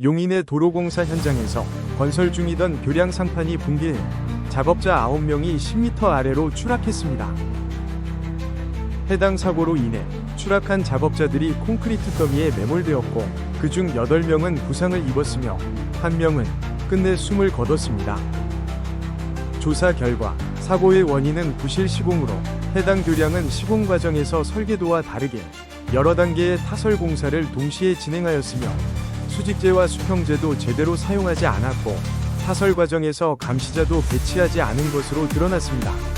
용인의 도로공사 현장에서 건설 중이던 교량 상판이 붕괴해 작업자 9명이 10m 아래로 추락했습니다. 해당 사고로 인해 추락한 작업자들이 콘크리트 더미에 매몰되었고 그중 8명은 부상을 입었으며 1명은 끝내 숨을 거뒀습니다. 조사 결과 사고의 원인은 부실 시공으로 해당 교량은 시공 과정에서 설계도와 다르게 여러 단계의 타설 공사를 동시에 진행하였으며 수직재와 수평재도 제대로 사용하지 않았고 타설 과정에서 감시자도 배치하지 않은 것으로 드러났습니다.